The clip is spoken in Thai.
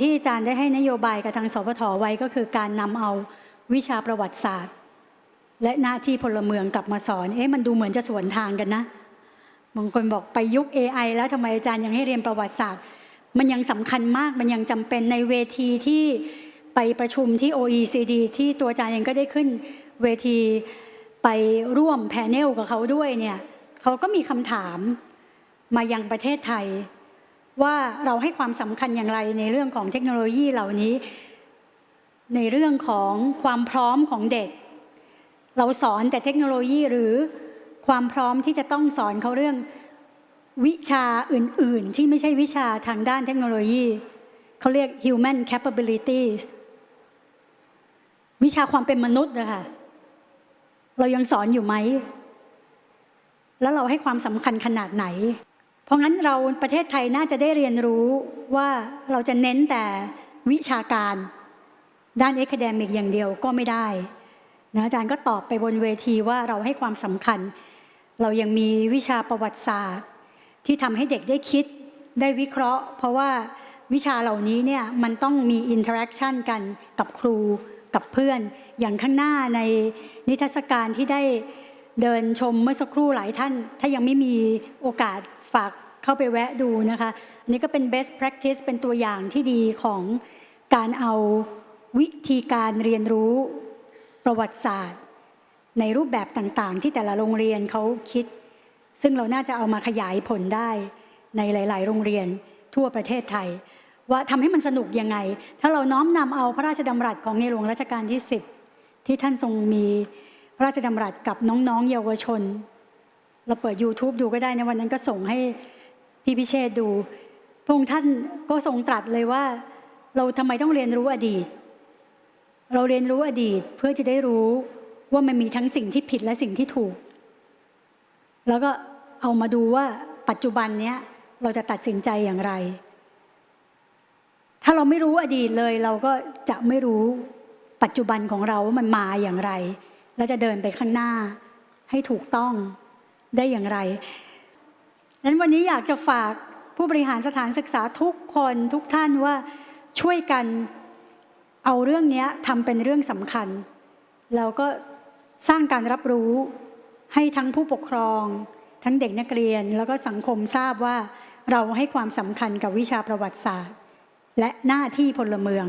ที่อาจารย์ได้ให้นโยบายกับทางสพทไว้ก็คือการนำเอาวิชาประวัติศาสตร์ และหน้าที่พลเมืองกลับมาสอน เอ๊ะมันดูเหมือนจะสวนทางกันนะบางคนบอกไปยุค AI แล้วทำไมอาจารย์ยังให้เรียนประวัติศาสตร์ มันยังสำคัญมากมันยังจำเป็นในเวทีที่ไปประชุมที่ OECD ที่ตัวอาจารย์เองก็ได้ขึ้นเวทีไปร่วมแพนเนลกับเขาด้วยเนี่ยเขาก็มีคำถามมายังประเทศไทย ว่าเราให้ความสำคัญอย่างไรในเรื่องของเทคโนโลยีเหล่านี้ ในเรื่องของความพร้อมของเด็ก เราสอนแต่เทคโนโลยีหรือความพร้อมที่จะต้องสอนเขาเรื่องวิชาอื่น ๆ ที่ไม่ใช่วิชาทางด้านเทคโนโลยี เขาเรียก human capabilities วิชาความเป็นมนุษย์นะคะเรายังสอนอยู่ไหม แล้วเราให้ความสำคัญขนาดไหน เพราะงั้นเราประเทศไทยน่าจะได้เรียนรู้ว่าเราจะเน้นแต่วิชาการ ด้านเอ a d เดมิกอย่างเดียวก็ไม่ได้นะอาจารย์ก็ตอบไปบนเวทีว่าเราให้ความสำคัญ เรายังมีวิชาประวัติศาสตร์ ที่ทำให้เด็กได้คิดได้วิเคราะห์ เพราะว่าวิชาเหล่านี้เนี่ยมันต้องมีอินเทอร์แอคชั่นกันกับครูกับเพื่อนอย่างข้างหน้าในนิทรรศการที่ได้ เดินชมเมื่อสักครู่หลายท่าน ถ้ายังไม่มีโอกาสฝากเข้าไปแวะดูนะคะอันนี้ก็เป็น best practice เป็นตัวอย่างที่ดีของการเอาวิธีการเรียนรู้ประวัติศาสตร์ ในรูปแบบต่างๆ ที่แต่ละโรงเรียนเขาคิด ซึ่งเราน่าจะเอามาขยายผลได้ในหลาย ๆ โรงเรียนทั่วประเทศไทย ว่าทำให้มันสนุกยังไง ถ้าเราน้อมนำเอาพระราชดำรัสของในหลวงรัชกาลที่ 10 ที่ท่านทรงมี พระราชดำรัสกับน้องๆ เยาวชน เราเปิด YouTube ดูก็ได้นะวันนั้นก็ส่งให้พี่พิเชษดู พระองค์ท่านก็ทรงตรัสเลยว่า เราทำไมต้องเรียนรู้อดีต เราเรียนรู้อดีตเพื่อจะได้รู้ว่ามันมีทั้งสิ่งที่ผิดและสิ่งที่ถูก แล้วก็เอามาดูว่าปัจจุบันเนี้ยเราจะตัดสินใจอย่างไร ถ้าเราไม่รู้อดีตเลย เราก็จะไม่รู้ปัจจุบันของเราว่ามันมาอย่างไร แล้วจะเดินไปข้างหน้าให้ถูกต้องได้อย่างไรนั้นวันนี้อยากจะฝากผู้บริหารสถานศึกษาทุกคนทุกท่านว่าช่วยกันเอาเรื่องนี้ทำเป็นเรื่องสำคัญ แล้วก็สร้างการรับรู้ให้ทั้งผู้ปกครอง ทั้งเด็กนักเรียนแล้วก็สังคมทราบว่าเราให้ความสำคัญกับวิชาประวัติศาสตร์ และหน้าที่พลเมือง